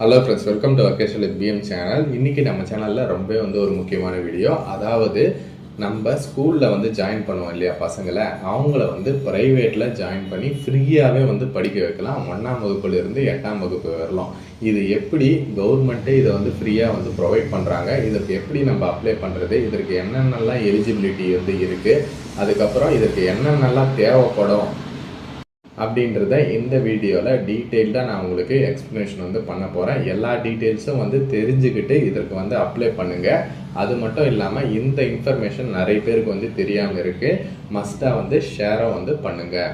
Hello friends welcome to அகேஷல் PM channel இன்றைக்கி நம்ம சேனலில் ரொம்ப வந்து ஒரு முக்கியமான வீடியோ அதாவது நம்ம ஸ்கூலில் வந்து ஜாயின் பண்ணுவோம் இல்லையா பசங்களை? அவங்கள வந்து ப்ரைவேட்டில் ஜாயின் பண்ணி ஃப்ரீயாகவே வந்து படிக்க வைக்கலாம். ஒன்றாம் வகுப்புலேருந்து எட்டாம் வகுப்பு வரலாம். இது எப்படி கவர்மெண்ட்டே இதை வந்து ஃப்ரீயாக வந்து ப்ரொவைட் பண்ணுறாங்க இதற்கு எப்படி நம்ம அப்ளை பண்ணுறது இதற்கு என்னென்னலாம் எலிஜிபிலிட்டி வந்து இருக்குது அதுக்கப்புறம் இதற்கு என்னென்னலாம் தேவைப்படும்? அப்படின்றத இந்த வீடியோவில் டீட்டெயில்டாக நான் உங்களுக்கு எக்ஸ்ப்ளனேஷன் வந்து பண்ண போகிறேன் எல்லா டீட்டெயில்ஸும் வந்து தெரிஞ்சுக்கிட்டு இதற்கு வந்து அப்ளை பண்ணுங்கள் அது மட்டும் இல்லாமல் இந்த இன்ஃபர்மேஷன் நிறைய பேருக்கு வந்து தெரியாமல் இருக்குது மஸ்ட்டாக வந்து ஷேரை வந்து பண்ணுங்கள்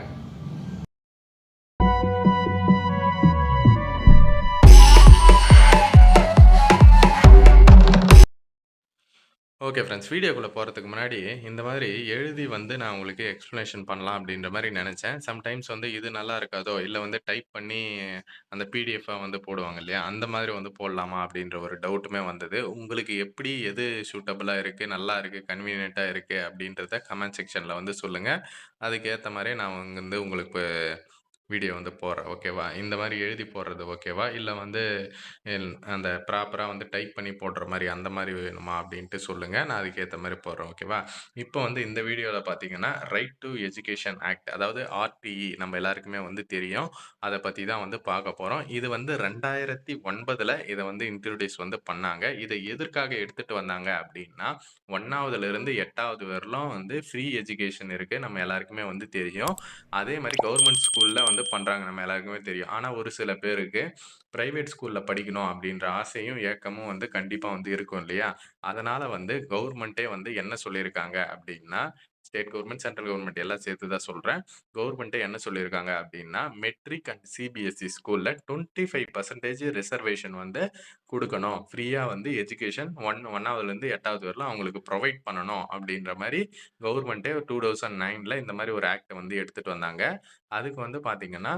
ஓகே ஃப்ரெண்ட்ஸ் வீடியோக்குள்ளே போகிறதுக்கு முன்னாடி இந்த மாதிரி எழுதி வந்து நான் உங்களுக்கு எக்ஸ்ப்ளனேஷன் பண்ணலாம் அப்படின்ற மாதிரி நினச்சேன். சம்டைம்ஸ் வந்து இது நல்லா இருக்காதோ இல்லை வந்து டைப் பண்ணி அந்த பிடிஎஃபாக வந்து போடுவாங்க இல்லையா? அந்த மாதிரி வந்து போடலாமா அப்படின்ற ஒரு டவுட்டுமே வந்தது. உங்களுக்கு எப்படி எது சூட்டபுளாக இருக்குது நல்லா இருக்குது கன்வீனியண்ட்டாக இருக்குது அப்படின்றத கமெண்ட் செக்ஷனில் வந்து சொல்லுங்கள் அதுக்கேற்ற மாதிரி நான் வந்து உங்களுக்கு வீடியோ வந்து போடுறேன் ஓகேவா? இந்த மாதிரி எழுதி போடுறது ஓகேவா? இல்லை வந்து எல் அந்த ப்ராப்பராக வந்து டைப் பண்ணி போடுற மாதிரி அந்த மாதிரி வேணுமா அப்படின்ட்டு சொல்லுங்கள் நான் அதுக்கேற்ற மாதிரி போடுறேன் ஓகேவா? இப்போ வந்து இந்த வீடியோவில் பார்த்தீங்கன்னா ரைட் டு எஜுகேஷன் ஆக்ட் அதாவது ஆர்டிஇ நம்ம எல்லாருக்குமே வந்து தெரியும். அதை பற்றி தான் வந்து பார்க்க போகிறோம் இது வந்து ரெண்டாயிரத்தி ஒன்பதில் இதை வந்து இன்ட்ரடியூஸ் வந்து பண்ணாங்க. இதை எதற்காக எடுத்துகிட்டு வந்தாங்க அப்படின்னா ஒன்றாவதுலேருந்து எட்டாவது வரலும் வந்து ஃப்ரீ எஜுகேஷன் இருக்குது நம்ம எல்லாருக்குமே வந்து தெரியும். அதே மாதிரி கவர்மெண்ட் ஸ்கூலில் வந்து பண்ணுறாங்க நம்ம எல்லாருக்குமே தெரியும். ஆனால் ஒரு சில பேருக்கு ப்ரைவேட் ஸ்கூலில் படிக்கணும் அப்படின்ற ஆசையும் ஏக்கமும் வந்து கண்டிப்பாக வந்து இருக்கும் இல்லையா? அதனால் வந்து கவர்மெண்ட்டே வந்து என்ன சொல்லியிருக்காங்க அப்படின்னா ஸ்டேட் கவர்மெண்ட் சென்ட்ரல் கவர்மெண்ட் எல்லாம் சேர்த்து தான் சொல்கிறேன் கவர்மெண்ட்டே என்ன சொல்லியிருக்காங்க அப்படின்னா மெட்ரிக் அண்ட் சிபிஎஸ்சி ஸ்கூலில் டுவெண்ட்டி ஃபைவ் பர்சன்டேஜ் ரிசர்வேஷன் வந்து கொடுக்கணும். ஃப்ரீயாக வந்து எஜுகேஷன் ஒன் ஒன்னாவதுலேருந்து எட்டாவது வரலாம் அவங்களுக்கு ப்ரொவைட் பண்ணணும் அப்படின்ற மாதிரி கவர்மெண்ட்டே டூ தௌசண்ட் நைனில் இந்த மாதிரி ஒரு ஆக்டை வந்து எடுத்துகிட்டு வந்தாங்க. அதுக்கு வந்து பார்த்திங்கன்னா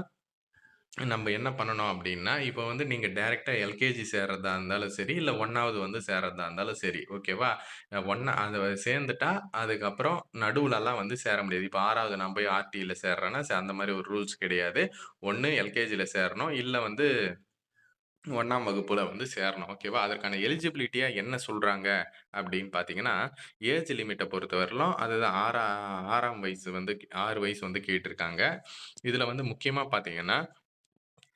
நம்ம என்ன பண்ணணும் அப்படின்னா, இப்போ வந்து நீங்க டைரக்ட்டா எல்கேஜி சேர்றதா இருந்தாலும் சரி, இல்ல 1வது வந்து சேர்றதா இருந்தாலும் சரி, ஓகேவா? அ அதை சேர்ந்துட்டா, அதுக்கப்புறம் நடுவுலலாம் வந்து சேர முடியாது. இப்போ 6வது நான் போய் ஆர்டியில் சேர்றேன்னா, ச அந்த மாரி ஒரு ரூல்ஸ் கிடையாது. ஒண்ணு எல்கேஜில சேரணும், இல்ல வந்து 1ஆம் வகுப்புல வந்து சேரணும். ஓகேவா? அதற்கான எலிஜிபிலிட்டியா என்ன சொல்றாங்க அப்படின்னு பார்த்தீங்கன்னா, ஏஜ் லிமிட்ட பொறுத்தவரையிலும் அதுதான் ஆறா 6ஆம் வயசு வந்து 6 வயசு வந்து கேட்டிருக்காங்க. இதுல வந்து முக்கியமா பார்த்தீங்கன்னா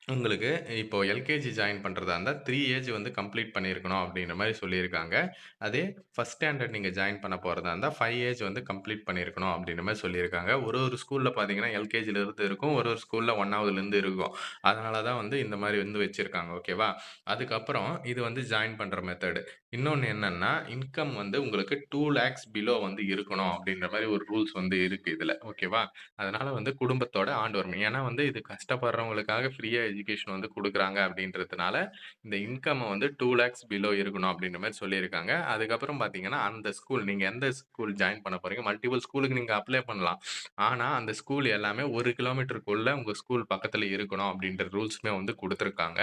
உங்களுக்கு இப்போ எல்கேஜி ஜாயின் பண்ணுறதா இருந்தால் த்ரீ ஏஜ் வந்து கம்ப்ளீட் பண்ணியிருக்கணும் அப்படின்ற மாதிரி சொல்லியிருக்காங்க. அதே ஃபர்ஸ்ட் ஸ்டாண்டர்ட் நீங்கள் ஜாயின் பண்ண போகிறதா இருந்தால் ஃபைவ் ஏஜ் வந்து கம்ப்ளீட் பண்ணியிருக்கணும் அப்படின்ற மாதிரி சொல்லியிருக்காங்க. ஒரு ஒரு ஸ்கூலில் பார்த்தீங்கன்னா, எல்கேஜிலேருந்து இருக்கும். ஒரு ஒரு ஸ்கூலில் ஒன்னாவதுலேருந்து இருக்கும். அதனால தான் வந்து இந்த மாதிரி வந்து வச்சுருக்காங்க ஓகேவா? அதுக்கப்புறம் இது வந்து ஜாயின் பண்ணுற மெத்தடு. இன்னொன்னு என்னன்னா, இன்கம் வந்து உங்களுக்கு 2 லேக்ஸ் பிலோ வந்து இருக்கணும் அப்படின்ற மாரி ஒரு ரூல்ஸ் வந்து இருக்கு இதுல. ஓகேவா? அதனால வந்து குடும்பத்தோட ஆண்டு வரணும். ஏன்னா வந்து இது கஷ்டப்படுறவங்களுக்காக ஃப்ரீயா எஜுகேஷன் வந்து குடுக்குறாங்க அப்படின்றதுனால, இந்த இன்கம் வந்து 2 லேக்ஸ் பிலோ இருக்கணும் அப்படின்ற மாரி சொல்லியிருக்காங்க. அதுக்கப்புறம் பார்த்தீங்கன்னா, அந்த ஸ்கூல் நீங்க எந்த ஸ்கூல் ஜாயின் பண்ண போறீங்க, மல்டிபிள் ஸ்கூலுக்கு நீங்க அப்ளை பண்ணலாம். ஆனா, அந்த ஸ்கூல் எல்லாமே 1 கிலோமீட்டருக்குள்ள உங்க ஸ்கூல் பக்கத்துல இருக்கணும் அப்படின்ற ரூல்ஸுமே வந்து குடுத்துருக்காங்க.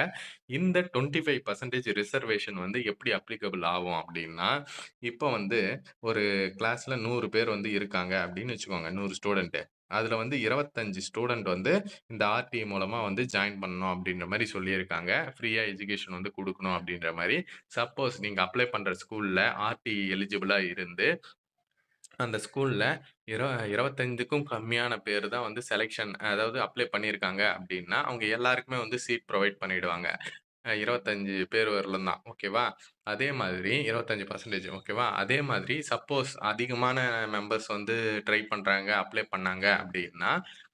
இந்த 25% ரிசர்வேஷன் வந்து எப்படி அப்ளிகபிள் லாபம் அப்படின்னா, இப்போ வந்து ஒரு கிளாஸ்ல நூறு பேர் வந்து இருக்காங்க அப்படின்னு வச்சுக்கோங்க. நூறு ஸ்டூடெண்ட்டு அதில் வந்து இருபத்தஞ்சு ஸ்டூடெண்ட் வந்து இந்த ஆர்டிஇ மூலமாக வந்து ஜாயின் பண்ணணும் அப்படின்ற மாதிரி சொல்லியிருக்காங்க. ஃப்ரீயா எஜுகேஷன் வந்து கொடுக்கணும் அப்படின்ற மாதிரி சப்போஸ் நீங்கள் அப்ளை பண்ணுற ஸ்கூலில் ஆர்டி எலிஜிபிளாக இருந்து, அந்த ஸ்கூலில் இரு இருபத்தஞ்சுக்கும் கம்மியான பேர் தான் வந்து செலெக்ஷன் அதாவது அப்ளை பண்ணியிருக்காங்க அப்படின்னா, அவங்க எல்லாருக்குமே வந்து சீட் ப்ரொவைட் பண்ணிடுவாங்க. அ 25 பேர் வரலும் தான். ஓகேவா? அதே மாதிரி 25% ஓகேவா? அதே மாதிரி சப்போஸ் அதிகமான மெம்பர்ஸ் வந்து ட்ரை பண்றாங்க, அப்ளை பண்ணாங்க அப்படின்னா,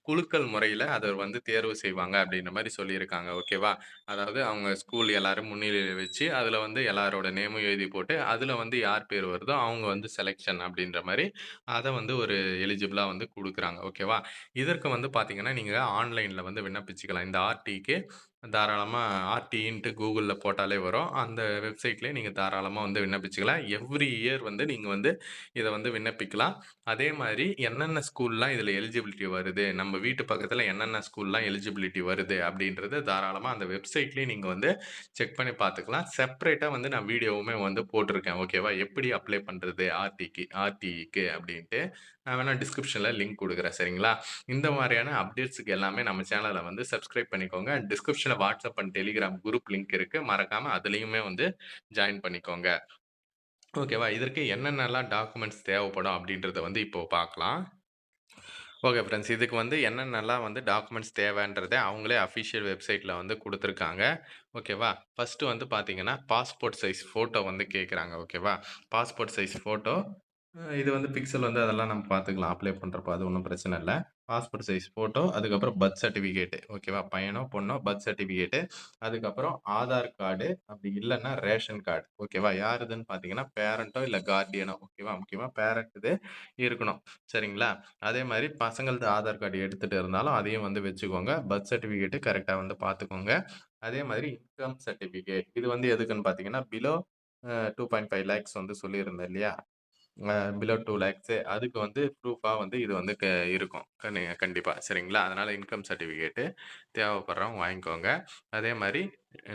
குலுக்கல் முறையில அத வந்து தேர்வு செய்வாங்க அப்படின்ற மாரி சொல்லியிருக்காங்க. ஓகேவா? அதாவது அவங்க ஸ்கூல் எல்லாரும் முன்னிலையில வச்சு, அதுல வந்து எல்லாரோட நேமும் எழுதி போட்டு, அதுல வந்து யார் பேர் வருதோ அவங்க வந்து செலக்ஷன் அப்படின்ற மாரி, அத வந்து ஒரு எலிஜிபிளா வந்து குடுக்குறாங்க. ஓகேவா? இதற்கு வந்து பார்த்தீங்கன்னா, நீங்க ஆன்லைன்ல வந்து விண்ணப்பிச்சுக்கலாம். இந்த ஆர்டிக்கு தாராளமாக ஆர்டின்ட்டு கூகுளில் போட்டாலே வரும். அந்த வெப்சைட்லேயே நீங்கள் தாராளமாக வந்து விண்ணப்பிச்சுக்கலாம். எவ்ரி இயர் வந்து நீங்கள் வந்து இதை வந்து விண்ணப்பிக்கலாம். அதே மாதிரி என்னென்ன ஸ்கூல்லாம் இதில் எலிஜிபிலிட்டி வருது, நம்ம வீட்டு பக்கத்தில் என்னென்ன ஸ்கூல்லாம் எலிஜிபிலிட்டி வருது அப்படின்றது தாராளமாக அந்த வெப்சைட்லேயே நீங்கள் வந்து செக் பண்ணி பார்த்துக்கலாம். செப்பரேட்டாக வந்து நான் வீடியோவுமே வந்து போட்டிருக்கேன். ஓகேவா? எப்படி அப்ளை பண்ணுறது ஆர்டிக்கு ஆர்டிக்கு அப்படின்ட்டு. நான் வேணா டிஸ்கிரிப்ஷன்ல லிங்க் குடுக்குறேன் சரிங்களா? இந்த மாரியான அப்டேட்ஸ்க்கு எல்லாமே நம்ம சேனல வந்து சப்ஸ்கிரைப் பண்ணிக்கோங்க. டிஸ்கிரிப்ஷன்ல WhatsApp and Telegram group link இருக்கு. மறக்காம அதுலயுமே வந்து ஜாயின் பண்ணிக்கோங்க. ஓகேவா? இதற்கு என்னென்னலாம் டாக்குமெண்ட்ஸ் தேவைப்படும் அப்படின்றத வந்து இப்போ பார்க்கலாம். Okay friends. இதுக்கு வந்து என்னென்னலாம் வந்து டாக்குமெண்ட்ஸ் தேவைன்றத அவங்களே அஃபிஷியல் வெப்சைட்ல வந்து குடுத்துருக்காங்க. ஓகேவா? ஃபர்ஸ்ட்டு வந்து பார்த்தீங்கன்னா, பாஸ்போர்ட் சைஸ் ஃபோட்டோ வந்து கேட்குறாங்க. ஓகேவா? பாஸ்போர்ட் சைஸ் ஃபோட்டோ இது வந்து பிக்சல் வந்து அதெல்லாம் நம்ம பார்த்துக்கலாம். அப்ளை பண்ணுறப்போ அது ஒன்றும் பிரச்சனை இல்லை பாஸ்போர்ட் சைஸ் ஃபோட்டோ, அதுக்கப்புறம் பர்த் சர்டிஃபிகேட்டு ஓகேவா? பையனோ, பொண்ணோ பர்த் சர்டிஃபிகேட்டு அதுக்கப்புறம் ஆதார் கார்டு, அப்படி இல்லைன்னா ரேஷன் கார்டு. ஓகேவா? யாருதுன்னு பார்த்தீங்கன்னா, பேரண்ட்டோ இல்லை கார்டியனோ ஓகேவா? முக்கியமாக பேரண்ட்டு இருக்கணும். சரிங்களா? அதே மாதிரி பசங்களது ஆதார் கார்டு எடுத்துகிட்டு இருந்தாலும் அதையும் வந்து வச்சுக்கோங்க. பர்த் சர்டிஃபிகேட் கரெக்டாக வந்து பார்த்துக்கோங்க. அதே மாதிரி இன்கம் சர்டிஃபிகேட் இது வந்து எதுக்குன்னு பார்த்தீங்கன்னா, below two point five lakhs வந்து சொல்லியிருந்தேன் இல்லையா? பிலோ டூ லேக்ஸு அதுக்கு வந்து ப்ரூஃபாக வந்து இது வந்து க இருக்கும். நீங்கள் கண்டிப்பாக சரிங்களா? அதனால் இன்கம் சர்டிஃபிகேட்டு தேவைப்படுறவங்க வாங்கிக்கோங்க. அதே மாதிரி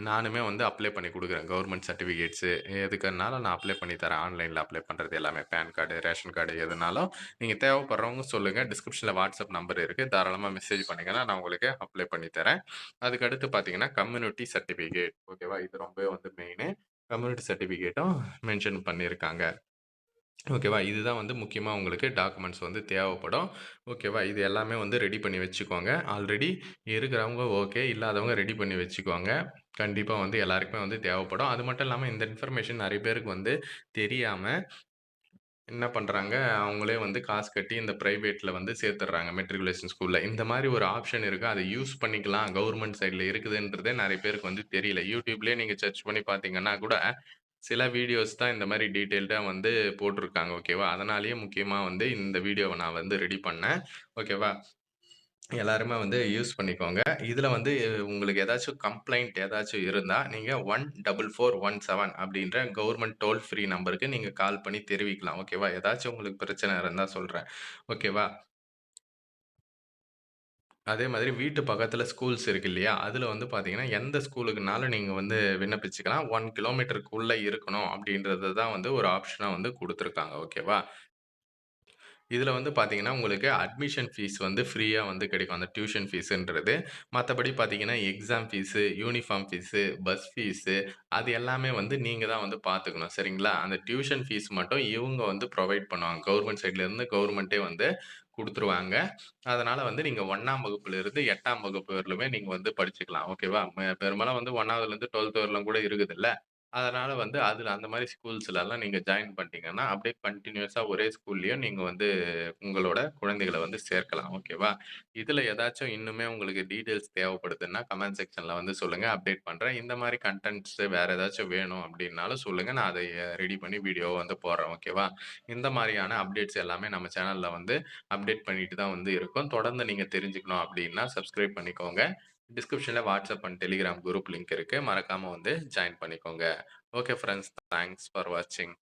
நானுமே வந்து அப்ளை பண்ணி கொடுக்குறேன் கவர்மெண்ட் சர்டிஃபிகேட்ஸு எதுக்குனாலும் நான் அப்ளை பண்ணி தரேன். ஆன்லைனில் அப்ளை பண்ணுறது எல்லாமே. பேன் கார்டு, ரேஷன் கார்டு எதுனாலும் நீங்கள் தேவைப்படுறவங்க சொல்லுங்க. டிஸ்கிரிப்ஷனில் வாட்ஸ்அப் நம்பர் இருக்குது தாராளமாக மெசேஜ் பண்ணிங்கன்னா நான் உங்களுக்கு அப்ளை பண்ணி தரேன். அதுக்கடுத்து பார்த்தீங்கன்னா, கம்யூனிட்டி சர்டிஃபிகேட் ஓகேவா? இது ரொம்பவே வந்து மெயினு. கம்யூனிட்டி சர்டிஃபிகேட்டும் மென்ஷன் பண்ணியிருக்காங்க. ஓகேவா? இதுதான் வந்து முக்கியமா உங்களுக்கு டாக்குமெண்ட்ஸ் வந்து தேவைப்படும். ஓகேவா? இது எல்லாமே வந்து ரெடி பண்ணி வச்சுக்கோங்க. ஆல்ரெடி இருக்கிறவங்க ஓகே. இல்லாதவங்க ரெடி பண்ணி வச்சுக்கோங்க. கண்டிப்பா வந்து எல்லாருக்குமே வந்து தேவைப்படும். அது மட்டும் இல்லாம இந்த இன்ஃபர்மேஷன் நெறைய பேருக்கு வந்து தெரியாம என்ன பண்றாங்க, அவங்களே வந்து காசு கட்டி இந்த பிரைவேட்ல வந்து சேர்த்துடுறாங்க. மெட்ரிகுலேஷன் ஸ்கூல்ல. இந்த மாரி ஒரு ஆப்ஷன் இருக்கு. அத யூஸ் பண்ணிக்கலாம். கவர்ன்மென்ட் சைட்ல இருக்குதுன்றதே நெறைய பேருக்கு வந்து தெரியல. YouTubeலயே நீங்க சர்ச் பண்ணி பார்த்தீங்கன்னா கூட, சில வீடியோஸ் தான் இந்த மாதிரி டீட்டெயில்டாக வந்து போட்டிருக்காங்க ஓகேவா? அதனாலேயே முக்கியமாக வந்து இந்த வீடியோவை நான் வந்து ரெடி பண்ணேன். ஓகேவா? எல்லாருமே வந்து யூஸ் பண்ணிக்கோங்க. இதில் வந்து உங்களுக்கு ஏதாச்சும் கம்ப்ளைண்ட் ஏதாச்சும் இருந்தால் நீங்கள் one double four one seven அப்படின்ற கவர்மெண்ட் டோல் ஃப்ரீ நம்பருக்கு நீங்கள் கால் பண்ணி தெரிவிக்கலாம். ஓகேவா? ஏதாச்சும் உங்களுக்கு பிரச்சனை இருந்தால் சொல்கிறேன் ஓகேவா? அதே மாதிரி வீட்டு பக்கத்துல ஸ்கூல்ஸ் இருக்கு இல்லையா? அதுல வந்து பார்த்தீங்கன்னா, எந்த ஸ்கூலுக்குனாலும் நீங்க வந்து விண்ணப்பிச்சுக்கலாம். 1 கிலோமீட்டருக்குள்ள இருக்கணும் அப்படின்றது தான் வந்து ஒரு ஆப்ஷனா வந்து குடுத்துருக்காங்க. ஓகேவா? இதுல வந்து பார்த்தீங்கன்னா, உங்களுக்கு அட்மிஷன் ஃபீஸ் வந்து ஃப்ரீயா வந்து கிடைக்கும். அந்த டியூஷன் ஃபீஸ்ன்றது. மத்தபடி பார்த்தீங்கன்னா, exam fees, uniform fees, bus fees அது எல்லாமே வந்து நீங்க தான் வந்து பார்த்துக்கணும். சரிங்களா? அந்த டியூஷன் ஃபீஸ் மட்டும் இவங்க வந்து ப்ரொவைட் பண்ணுவாங்க. கவர்மெண்ட் சைட்லேருந்து கவர்மெண்ட்டே வந்து கொடுத்துருவாங்க அதனால வந்து நீங்க 1ஆம் வகுப்பிலிருந்து 8ஆம் வகுப்பு வரலுமே நீங்க வந்து படிச்சுக்கலாம். ஓகேவா? பெரும்பாலும் வந்து 1வதுலருந்து 12த் வரலும் கூட இருக்குதுல்ல. அதனால வந்து அதுல அந்த மாதிரி ஸ்கூல்ஸ்லலாம் நீங்க ஜாயின் பண்ணிட்டீங்கன்னா, அப்படியே கன்டினியூஸா ஒரே ஸ்கூல்லயே நீங்க வந்து உங்களோட குழந்தைகள வந்து சேர்க்கலாம். ஓகேவா? இதுல ஏதாச்சும் இன்னுமே உங்களுக்கு டீட்டெயில்ஸ் தேவைப்படுதுன்னா, கமெண்ட் செக்ஷன்ல வந்து சொல்லுங்க. அப்டேட் பண்றேன். இந்த மாதிரி கன்டென்ட்ஸ் வேற ஏதாச்சும் வேணும் அப்படின்னாலும் சொல்லுங்க. நான் அதை ரெடி பண்ணி வீடியோவா வந்து போடுறேன். ஓகேவா? இந்த மாதிரியான அப்டேட்ஸ் எல்லாமே நம்ம சேனல்ல வந்து அப்டேட் பண்ணிட்டு தான் வந்து இருக்கோம். தொடர்ந்து நீங்க தெரிஞ்சுக்கணும் அப்படின்னா, சப்ஸ்கிரைப் பண்ணிக்கோங்க. டிஸ்கிரிப்ஷன்ல WhatsApp and Telegram group link இருக்கு. மறக்காம வந்து ஜாயின் பண்ணிக்கோங்க. ஓகே ஃப்ரெண்ட்ஸ் தேங்க்ஸ் ஃபார் வாட்சிங்.